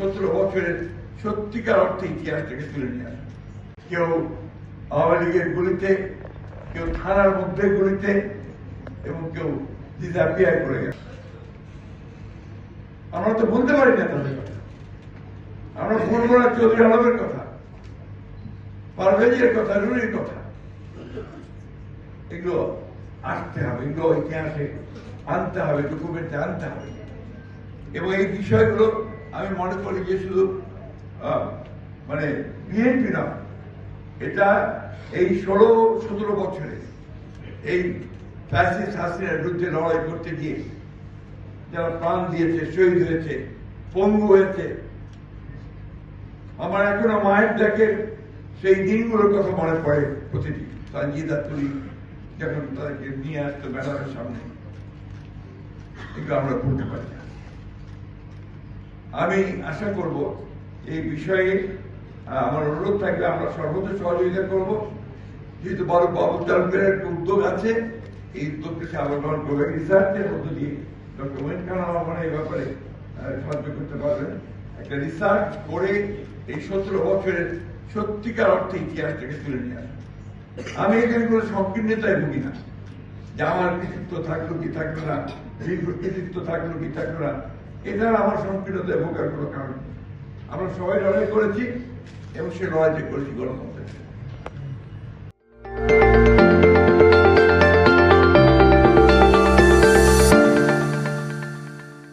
সতেরো বছরের সত্যিকার অর্থে ইতিহাসটাকে তুলে নিয়ে আসে কেউ আওয়ামী লীগের গুলিতে, কেউ থানার মধ্যে গুলিতে, এবং কেউ ডিসাপিয়ার করে গেছে। আমরা তো বলতে পারি না তাদের কথা। আমরা বলব না চৌধুরী আলমের কথা, পারভেজের কথা রুনির কথা। এগুলো আসতে হবে, এগুলো ইতিহাসে আনতে হবে ডকুমেন্টে আনতে হবে। এবং এই বিষয়গুলো আমি মনে করি যে শুধু মানে বিএনপি না, এটা এই ষোলো, সতেরো বছরে এই ফ্যাসিস্ট হাসিনার বিরুদ্ধে লড়াই করতে গিয়ে যারা প্রাণ দিয়েছে, শহীদ হয়েছে, পঙ্গু হয়েছে, আমার এখনও মায়ের ডাকের সেই দিনগুলোর কথা মনে পড়ে প্রতিদিন সঞ্জিদা তুলি যখন তাদেরকে নিয়ে আসতো ব্যানারের সামনে, এগুলো আমরা ভুলতে পারি আমি আশা করব এই বিষয়ে আমার অনুরোধ থাকবে, আমরা সর্বদা সহযোগিতা করব। যেহেতু বড় বাবু তালুকের একটা উদ্যোগ আছে, এই উদ্যোগকে সে আবার গ্রহণ করবে। রিসার্চের মধ্য দিয়ে ডক্টর ওয়েন খান মনে এই ব্যাপারে সাহায্য করতে পারবেন। একটা রিসার্চ করে এই সতেরো বছরের সত্যিকার অর্থে ইতিহাসটাকে তুলে নিয়ে আসবে আমি এখানে কোনো সংকীর্ণতায় ভুগি না। যে আমার কৃতিত্ব থাকল কি থাকল না কৃতিত্ব থাকল কি থাকল না এটা আমার সংকীর্ণতায় ভোগার কোনো কারণ আমরা সবাই লড়াই করেছি এবং সে লড়াইতে করেছি গণতন্ত্রের।